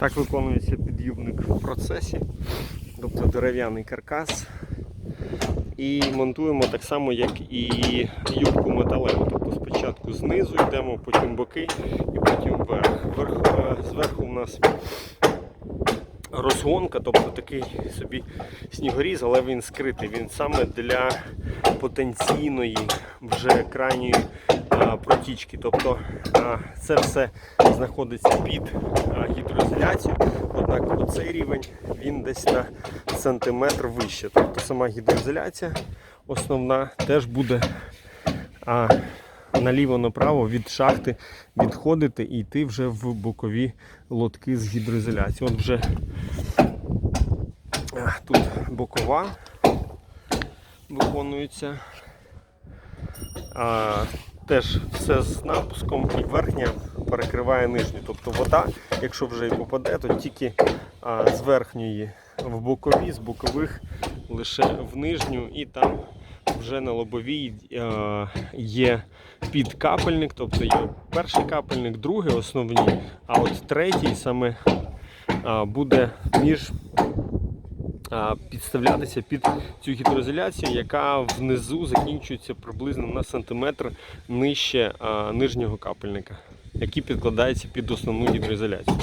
Так виконується під'юбник в процесі, тобто дерев'яний каркас. І монтуємо так само, як і юбку металеву. Тобто спочатку знизу йдемо, потім боки і потім вверх. Вверх, е, зверху у нас розгонка, тобто такий собі снігоріз, але він скритий. Він саме для потенційної вже крайньої а. Тобто це все знаходиться під гідроізоляцією, однак оцей рівень він десь на сантиметр вище. Тобто сама гідроізоляція основна теж буде наліво-направо від шахти відходити і йти вже в бокові лотки з гідроізоляцією. От вже тут бокова виконується. Теж все з напуском і верхня перекриває нижню. Тобто вода, якщо вже і попаде, то тільки а, з верхньої в бокові, з бокових лише в нижню і там вже на лобовій е, є підкапельник, тобто є перший капельник, другий основні, а от третій саме а, буде між а, підставлятися під цю гідроізоляцію, яка внизу закінчується приблизно на сантиметр нижче нижнього капельника, який підкладається під основну гідроізоляцію.